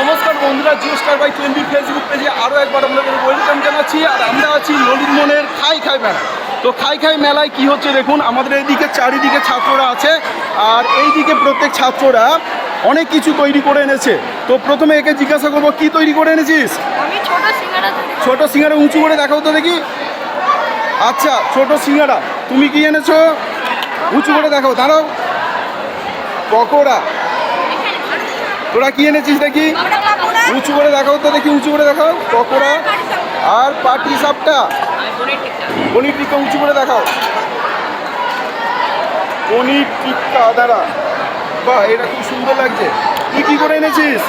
নমস্কার বন্ধুরা Jio star by twenty Facebook পেজে আরও একবার আপনাদের ওয়েলকাম জানাচ্ছি আর আমরা আছি ললিত মনের খাই খাই মেলা তো খাই খাই মেলায় কি হচ্ছে দেখুন আমাদের এইদিকে চারিদিকে ছাত্ররা আছে আর এইদিকে প্রত্যেক ছাত্ররা অনেক কিছু তৈরি করে এনেছে। তো প্রথমে একে জিজ্ঞাসা করব কি তৈরি করে এনেছিস? আমি ছোট সিঙ্গারা ছোট সিঙ্গারা উঁচু করে দেখাও তো দেখি। আচ্ছা ছোট সিঙ্গারা তুমি কি এনেছো? উঁচু করে দেখাও দাঁড়াও। পকোড়া। তোরা কি এনেছিস দেখি? উঁচু করে দেখাও তো দেখি, উঁচু করে দেখাও। পকোড়া আর পাটি সাপটা। পনির টিক্কা উঁচু করে দেখাও। পনির টিক্কা দাঁড়া বাহ, এটা খুব সুন্দর লাগছে। তুই কি করে এনেছিস?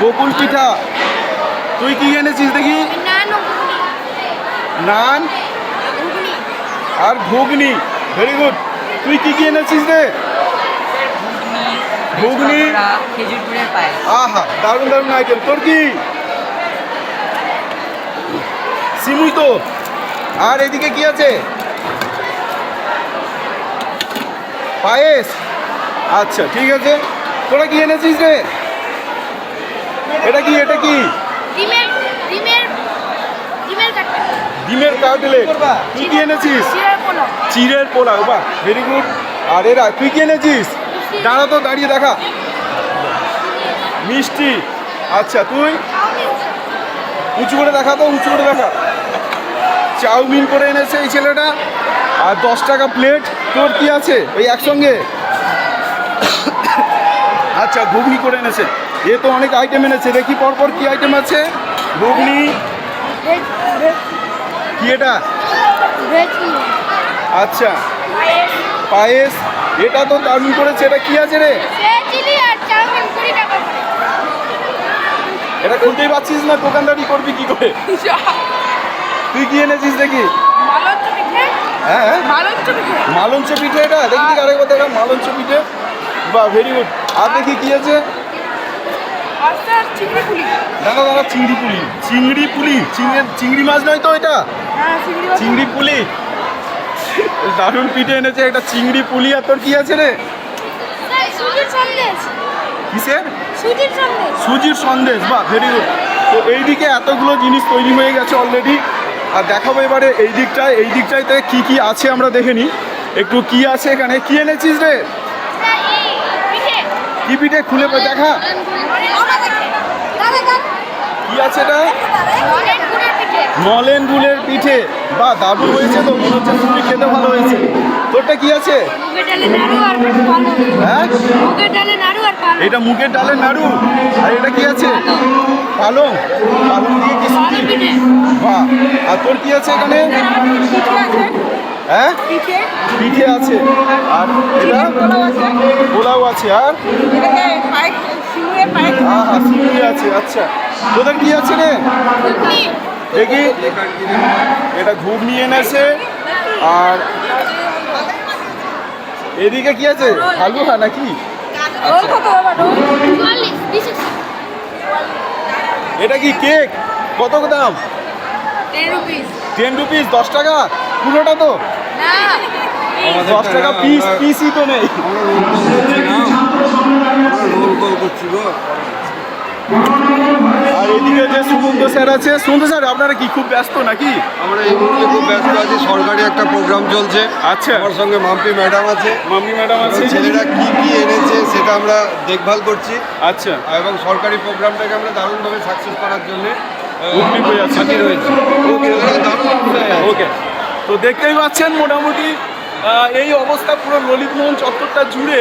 গোকুল পিঠা। তুই কি এনেছিস দেখি? নান। আর ঘুগনি। Very good. তুই কি কি এনেছিস রে? ঘুগনি আমরা খেজুর গুড়ের পায়েস আহা দারুণ দারুণ আইটেম। তোর কি? সিমুই তো। আর এদিকে কি আছে? পায়েস। আচ্ছা ঠিক আছে। তোরা কি এনেছিস রে? এটা কি এটা কি? ডিমের ডিমের ডিমের কাটলেট। ডিমের কাটলেট। তুই কি এনেছিস? চিড়ের পোলাও। বাহ ভেরি গুড আর এরা তুই কি এনেছিস? দাঁড়া তো দাঁড়িয়ে দেখা। মিষ্টি। আচ্ছা তুই? উঁচু করে দেখা তো উঁচু করে দেখা। চাউমিন করে এনেছে এই ছেলেটা। আর দশ টাকা প্লেট তোর কি আছে ওই একসঙ্গে? আচ্ছা ঘুগনি করে এনেছে। এ তো অনেক আইটেম এনেছে। দেখি পরপর কি আইটেম আছে। ঘুগনি। কি এটা? আচ্ছা। পায়েস এটা তো দারুণ করেছে এটা কি আছে রে। এটা খুলতেই পারছিস না দোকানদারি করবি কি করে? তুই কি এনেছিস দেখি? মালঞ্চ পিঠে হ্যাঁ হ্যাঁ। মালঞ্চ পিঠে এটা? দেখি দেখি আরেকবার দেখা মালঞ্চ পিঠে বাহ ভেরি গুড আর দেখি কি আছে? দাদা দাদা চিংড়ি পুলি। চিংড়ি পুলি চিংড়ি চিংড়ি মাছ নয় তো এটা? হ্যাঁ। চিংড়ি পুলি। দারুণ পিঠে এনেছে একটা চিংড়ি পুলি আর তোর কি আছে রে? স্যার, সুজির সন্দেশ। কিসের? সুজির সন্দেশ। বাহ ভেরি গুড তো এইদিকে এতগুলো জিনিস তৈরি হয়ে গেছে অলরেডি আর দেখাবো এবারে এই দিকটায় এই দিকটাইতে কি কি আছে আমরা দেখে নিই। একটু কি আছে এখানে? কি এনেছিস রে? কি পিঠে খুলে দেখা কি আছে এটা? নলেন গুলের পিঠে। বা দারুণ হয়েছে তো মনে হচ্ছে তুমি খেতে ভালো হয়েছে। তোরটা কি আছে? হ্যাঁ? ডালে নাড়ু আর এটা মুগের ডালের নাড়ু। আর এটা কি আছে? পালং। পালং দিয়ে কি বাহ। আর তোর কি আছে এখানে? হ্যাঁ? পিঠে। আছে। আর এটা? পোলাও আছে। আর? হ্যাঁ হ্যাঁ আছে। আচ্ছা। তোদের কি আছে রে? দেখি। এটা ঘুগনি এনেছে। আর এদিকে কি আছে? হালুয়া নাকি? বিশ এটা কি কেক? কত দাম? টেন রুপিস দশ টাকা? পুরোটা তো? দশ টাকা পিস পিসই তো নেই। এদিকে যে সুমন্ত স্যার আছে সুমন্ত স্যার আপনারা কি খুব ব্যস্ত নাকি? আমরা এই মুহূর্তে খুব ব্যস্ত আছি। সরকারি একটা প্রোগ্রাম চলছে। আচ্ছা। আমার সঙ্গে মাম্পি ম্যাডাম আছে। মাম্মি ম্যাডাম আছে। ছেলেরা কি কি এনেছে সেটা আমরা দেখভাল করছি। আচ্ছা। এবং সরকারি প্রোগ্রামটাকে আমরা দারুণভাবে সাকসেস করার জন্য ছেলেরা দারুণ ওকে তো দেখতেই পাচ্ছেন মোটামুটি এই অবস্থা পুরো ললিতমোহন চত্বরটা জুড়ে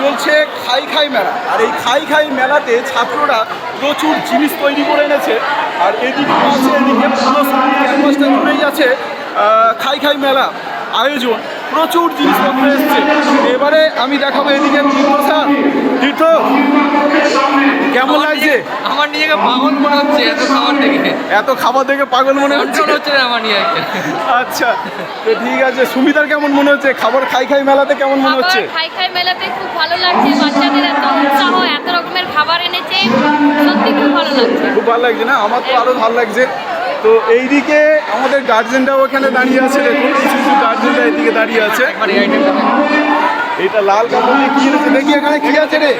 চলছে খাই খাই মেলা। আর এই খাই খাই মেলাতে ছাত্ররা প্রচুর জিনিস তৈরি করে এনেছে। আর এদিকে এদিকে পুরো ক্যাম্পাসটা জুড়েই আছে খাই খাই মেলা আয়োজন। প্রচুর জিনিসপত্র এসছে। এবারে আমি দেখাবো এদিকে তীর্থ। কেমন লাগছে? আমার নিজেকে পাগল মনে হচ্ছে এত খাবার দেখে। এত খাবার দেখে পাগল মনে হচ্ছে? হচ্ছে আমার নিজেকে। আচ্ছা তো ঠিক আছে। সুমিতার কেমন মনে হচ্ছে? খাবার খাই খাই মেলাতে কেমন মনে হচ্ছে? খাই খাই মেলাতে খুব ভালো লাগছে। বাচ্চাদের এত উৎসাহ এত রকমের খাবার এনেছে। সত্যি খুব ভালো লাগছে। খুব ভালো লাগছে না? আমার তো আরও ভালো লাগছে। তো এইদিকে আমাদের গার্জেনরাও ওখানে দাঁড়িয়ে আছে, দেখুন, কিছু কিছু গার্জেনরা এইদিকে দাঁড়িয়ে আছে। এটা লাল কাপড় কি এনেছে? দেখি এখানে কি আছে রে।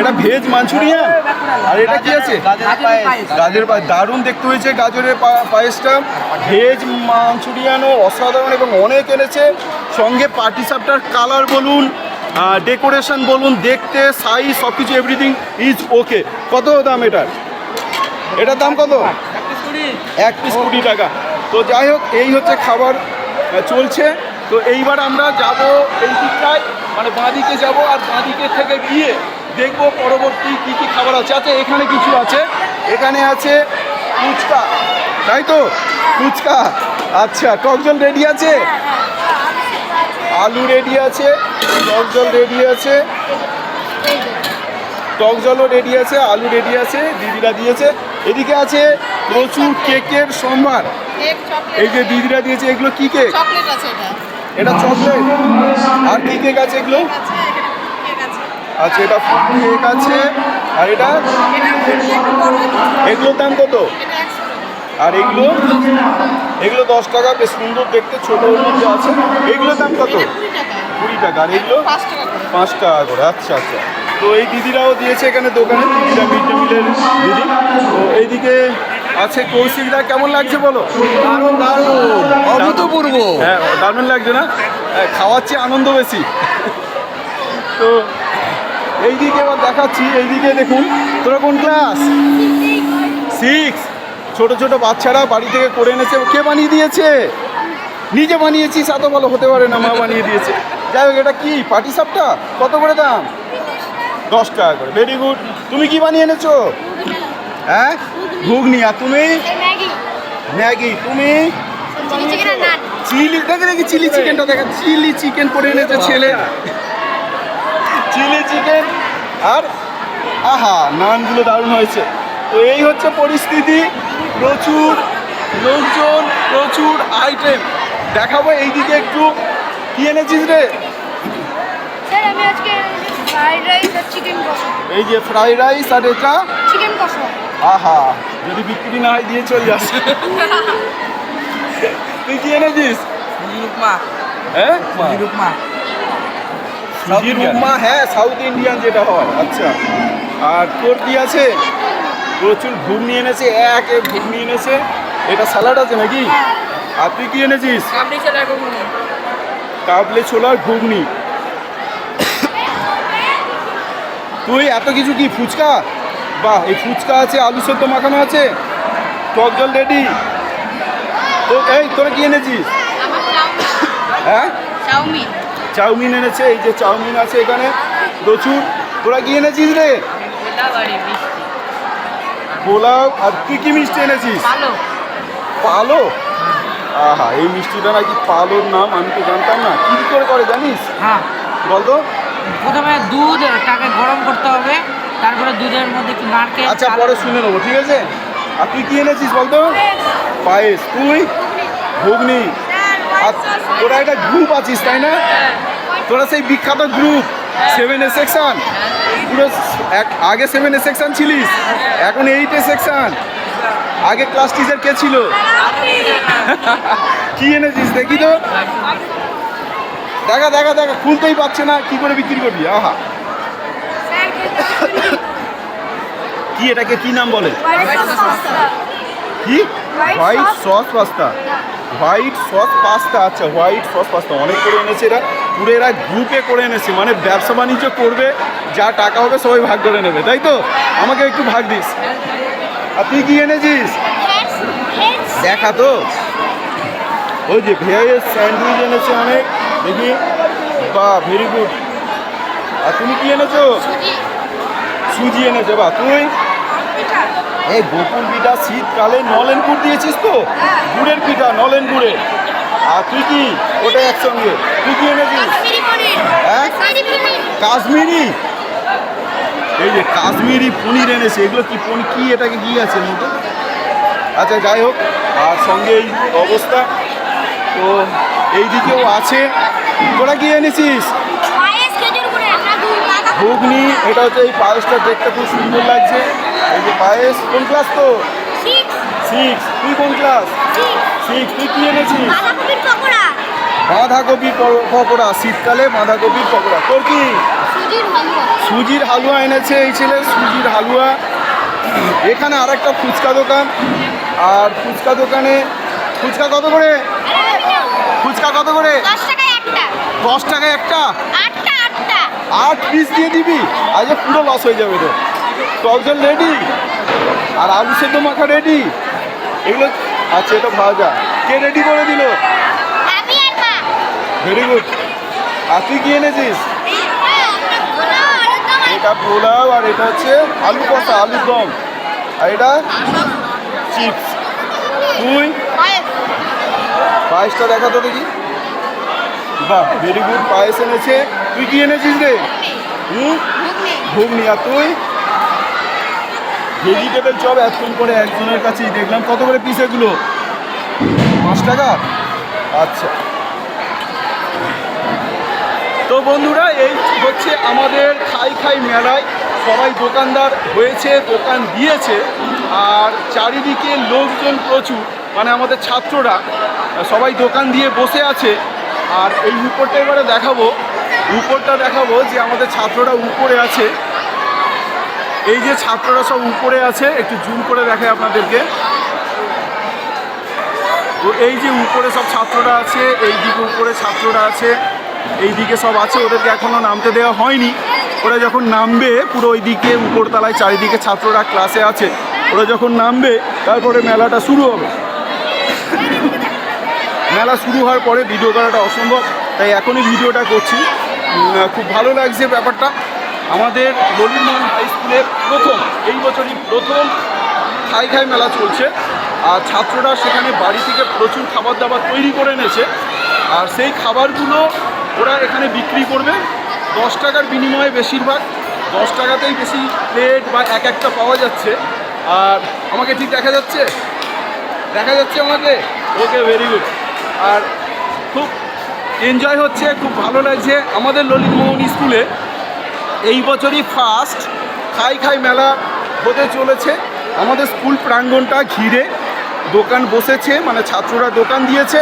এটা ভেজ মাঞ্চুরিয়ান। আর এটা কি আছে? গাজরের পায়েস। দারুণ দেখতে হয়েছে গাজরের পায়েসটা। ভেজ মাঞ্চুরিয়ানও অসাধারণ এবং অনেক এনেছে। সঙ্গে পাটি সাপটার কালার বলুন ডেকোরেশন বলুন, দেখতে সাইজ সব কিছু এভরিথিং ইজ ওকে কত দাম এটার? এটার দাম কত? এক পিস কুড়ি টাকা। তো যাই হোক, এই হচ্ছে খাবার চলছে। তো এইবার আমরা যাব এই দিকটায় মানে বাঁদিকে যাব আর বাঁদিকে থেকে গিয়ে দেখব পরবর্তী কী কী খাবার আছে। আচ্ছা এখানে কিছু আছে। এখানে আছে ফুচকা। তাই তো? ফুচকা। আচ্ছা জল রেডি আছে? আলু রেডি আছে টক জল রেডি আছে। টক জলও রেডি আছে আলু রেডি আছে দিদিরা দিয়েছে। এদিকে আছে প্রচুর কেকের সম্ভার। এই যে দিদিরা দিয়েছে এগুলো কি কেক? এটা। চকলেট। আর কি কেক আছে এগুলো? আচ্ছা এটা ফুড কেক আছে। আর এটা? এগুলোর দাম কত? এগুলো এগুলো দশ টাকা বেশ সুন্দর দেখতে ছোট মধ্যে আছে। এগুলোর দাম কত? কুড়ি টাকা। আর এগুলো? পাঁচ টাকা করে। পাঁচ টাকা করে। আচ্ছা আচ্ছা। তো এই দিদিরাও দিয়েছে এখানে দোকানে দিদিরা মিড ডে মিলের দিদি। তো এইদিকে আছে কৌশিকদা। কেমন লাগছে বলো? দারুণ দারুণ। অভূতপূর্ব। হ্যাঁ দারুণ লাগছে না? হ্যাঁ, খাওয়ার চেয়ে আনন্দ বেশি। তো এইদিকে এবার দেখাচ্ছি এইদিকে দেখুন। তোরা কোন ক্লাস সিক্স ছোট ছোট বাচ্চারা বাড়ি থেকে করে এনেছে। কে বানিয়ে দিয়েছে? নিজে বানিয়েছিস এত ভালো হতে পারে না, মা বানিয়ে দিয়েছে। যাই হোক, এটা কি, পাটি সাপটা? কত করে দাম? দশ টাকা করে। ভেরি গুড তুমি কি বানিয়ে এনেছো? হ্যাঁ? ঘুগনি। আর তুমি? ম্যাগি। তুমি? চিলি, দেখে দেখি চিলি চিকেনটা দেখা। চিলি চিকেন করে এনেছে ছেলে। Chilli chicken. আর, আহা, নানগুলো দারুণ হয়েছে। তো এই হচ্ছে পরিস্থিতি। প্রচুর লোকজন প্রচুর আইটেম দেখাবো এইদিকে একটু। কি এনেছিস রে? স্যার আমি আজকে ফ্রাইড রাইস আর চিকেন কষা। এই যে ফ্রাইড রাইস আর এটা? চিকেন কষা। আহা যদি বিক্রি না হয় দিয়ে চলে যাস তুই কি এনেছিস? হ্যাঁ? উপমা সুজির উপমা হ্যাঁ সাউথ ইন্ডিয়ান যেটা হয়। আচ্ছা। আর তোর কি আছে? প্রচুর ঘুগনি এনেছে এক এক ঘুগনি এনেছে। এটা স্যালাড আছে নাকি? আর তুই কি এনেছিস? কাবলে ছোলার ঘুগনি। তুই এত কিছু কি ফুচকা? বাহ এই ফুচকা আছে আলু সেদ্ধ মাখানো আছে। টক জল রেডি তো এই তোরা কি এনেছিস? হ্যাঁ? চাউমিন। এনেছে এই যে চাউমিন আছে এখানে। প্রচুর তোরা কি এনেছিস রে? পোলাও আর তুই কি মিষ্টি এনেছিস? পালো। আহা এই মিষ্টিটা নাকি পালোর নাম আমি তো জানতাম না। কি করে করে জানিস? হ্যাঁ। বলতো প্রথমে দুধ টাকে গরম করতে হবে তারপরে দুধের মধ্যে একটু নারকেল আচ্ছা পরে শুনে নেব ঠিক আছে? আর তুই কি এনেছিস বলতো পায়েস। তুই? ঘুগনি। আর তোরা একটা গ্রুপ আছিস তাই না? তোরা সেই বিখ্যাত গ্রুপ সেভেন এ সেকশন পুরো এক আগে সেভেন এ সেকশন ছিলিস? এখন এইট এ সেকশন আগে ক্লাস টিচার কে ছিল? কি এনেছিস দেখি তো। দেখা দেখা দেখা খুলতেই পারছে না কি করে বিক্রি করবি? আহা। কি এটাকে কি নাম বলে? কি? White sauce pasta white sauce pasta আচ্ছা হোয়াইট সস পাস্তা অনেক করে এনেছে এরা। পুরো এরা গ্রুপে করে এনেছে মানে ব্যবসা বাণিজ্য করবে যা টাকা হবে সবাই ভাগ করে নেবে তাই তো? আমাকে একটু ভাগ দিস। আর তুই কি এনেছিস? দেখা তো। ওই যে ভেজ স্যান্ডউইচ এনেছে অনেক দেখি। বা ভেরি গুড আর তুমি কি এনেছো? সুজি। এনেছো বা তুই? এই গোকুল পিঠা শীতকালে নলেন গুড় দিয়েছিস তো? গুড়ের পিঠা নলেন গুড়ের আর তুই কি? ওটা একসঙ্গে। তুই কি এনেছিস? হ্যাঁ? কাশ্মীরি এই যে কাশ্মীরি পনির এনেছে এগুলো কি পনির? কি এটাকে কি আছে মধ্যে আচ্ছা যাই হোক আর সঙ্গে এই অবস্থা। তো এই দিকেও আছে। তোরা কি এনেছিস? ঘুগনি এটা হচ্ছে এই পায়েসটা দেখতে খুব সুন্দর লাগছে। এই যে পায়েস কোন ক্লাস তো সিক্স তুই কোন ক্লাস সিক্স তুই কি এনেছিস? বাঁধাকপির পকোড়া। বাঁধাকপি প- পকোড়া শীতকালে বাঁধাকপির পকোড়া। তোর কি? সুজির হালুয়া। সুজির হালুয়া এনেছে এই ছেলে সুজির হালুয়া। এখানে আর একটা ফুচকা দোকান। আর ফুচকা দোকানে ফুচকা কত করে? ফুচকা কত করে? দশ টাকায় একটা। আট পিস দিয়ে দিবি? আজ পুরো লস হয়ে যাবে তো। টকজন রেডি আর আলু সেদ্ধ মাখা রেডি এগুলো আচ্ছা এটা ভাজা। কে রেডি করে দিল? ভেরি গুড আর তুই কি এনেছিস? এটা পোলাও আর এটা হচ্ছে আলু কষা আলুর দম। আর এটা? চিপস তুই? পায়েসটা দেখা তো দেখি। বাহ ভেরি গুড পায়েস এনেছে। তুই কি এনেছিস রে? হুম? ঘুগনি। আর তুই? ভেজিটেবল চপ এতক্ষণ করে একজনের কাছেই দেখলাম। কত করে পিস এগুলো? পাঁচ টাকা? আচ্ছা। তো বন্ধুরা, এই হচ্ছে আমাদের খাই খাই মেলায় সবাই দোকানদার হয়েছে, দোকান দিয়েছে, আর চারিদিকে লোকজন প্রচুর মানে আমাদের ছাত্ররা, সবাই দোকান দিয়ে বসে আছে। আর এই উপরটা এবারে দেখাবো। উপরটা দেখাবো যে আমাদের ছাত্ররা উপরে আছে। এই যে ছাত্ররা সব উপরে আছে, একটু জুম করে দেখায় আপনাদেরকে। তো এই যে উপরে সব ছাত্ররা আছে, এই দিকে উপরে ছাত্ররা আছে, এই দিকে সব আছে, ওদেরকে এখনও নামতে দেওয়া হয়নি। ওরা যখন নামবে, পুরো ওই দিকে উপরতলায় চারিদিকে ছাত্ররা ক্লাসে আছে, ওরা যখন নামবে, তারপরে মেলাটা শুরু হবে। মেলা শুরু হওয়ার পরে ভিডিও করাটা অসম্ভব, তাই এখনই ভিডিওটা করছি। খুব ভালো লাগছে ব্যাপারটা। আমাদের ললিতমোহন হাই স্কুলের প্রথম এই বছরই প্রথম খাই খাই মেলা চলছে। আর ছাত্ররা সেখানে বাড়ি থেকে প্রচুর খাবার দাবার তৈরি করে এনেছে। আর সেই খাবারগুলো ওরা এখানে বিক্রি করবে। দশ টাকার বিনিময়ে বেশিরভাগ দশ টাকাতেই বেশি প্লেট বা এক একটা পাওয়া যাচ্ছে। আর আমাকে ঠিক দেখা যাচ্ছে? দেখা যাচ্ছে আমাকে? ওকে ভেরি গুড আর খুব এনজয় হচ্ছে খুব ভালো লাগছে। আমাদের ললিতমোহন স্কুলে এই বছরই ফার্স্ট খাই খাই মেলা হতে চলেছে। আমাদের স্কুল প্রাঙ্গণটা ঘিরে দোকান বসেছে মানে ছাত্ররা দোকান দিয়েছে।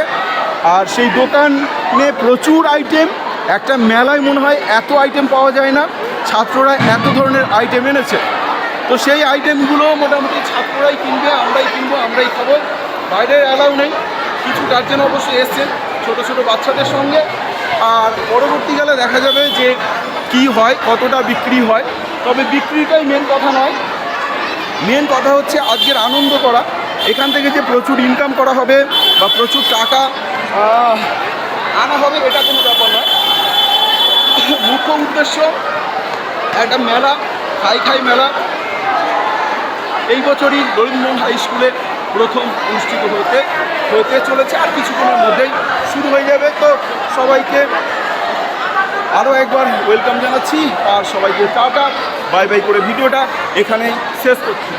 আর সেই দোকানে প্রচুর আইটেম একটা মেলায় মনে হয় এত আইটেম পাওয়া যায় না, ছাত্ররা এত ধরনের আইটেম এনেছে। তো সেই আইটেমগুলো মোটামুটি ছাত্ররাই কিনবে, আমরাই কিনবো, আমরাই খাব। বাইরের অ্যালাউ নেই। কিছু গার্জেন অবশ্যই এসছে, ছোটো ছোটো বাচ্চাদের সঙ্গে। আর পরবর্তীকালে দেখা যাবে যে কি হয়, কতটা বিক্রি হয়। তবে বিক্রিটাই মেন কথা নয়। মেন কথা হচ্ছে আজকের আনন্দ করা। এখান থেকে যে প্রচুর ইনকাম করা হবে বা প্রচুর টাকা আনা হবে, এটা কোনো ব্যাপার নয়। মুখ্য উদ্দেশ্য, একটা মেলা, খাই খাই মেলা। এই বছরই রবীন্দ্রনাথ হাই স্কুলে প্রথম অনুষ্ঠিত হতে হতে চলেছে আর কিছুক্ষণের মধ্যেই শুরু হয়ে যাবে। তো সবাইকে আরও একবার ওয়েলকাম জানাচ্ছি আর সবাইকে টাটা বাই বাই করে ভিডিওটা এখানেই শেষ করছি।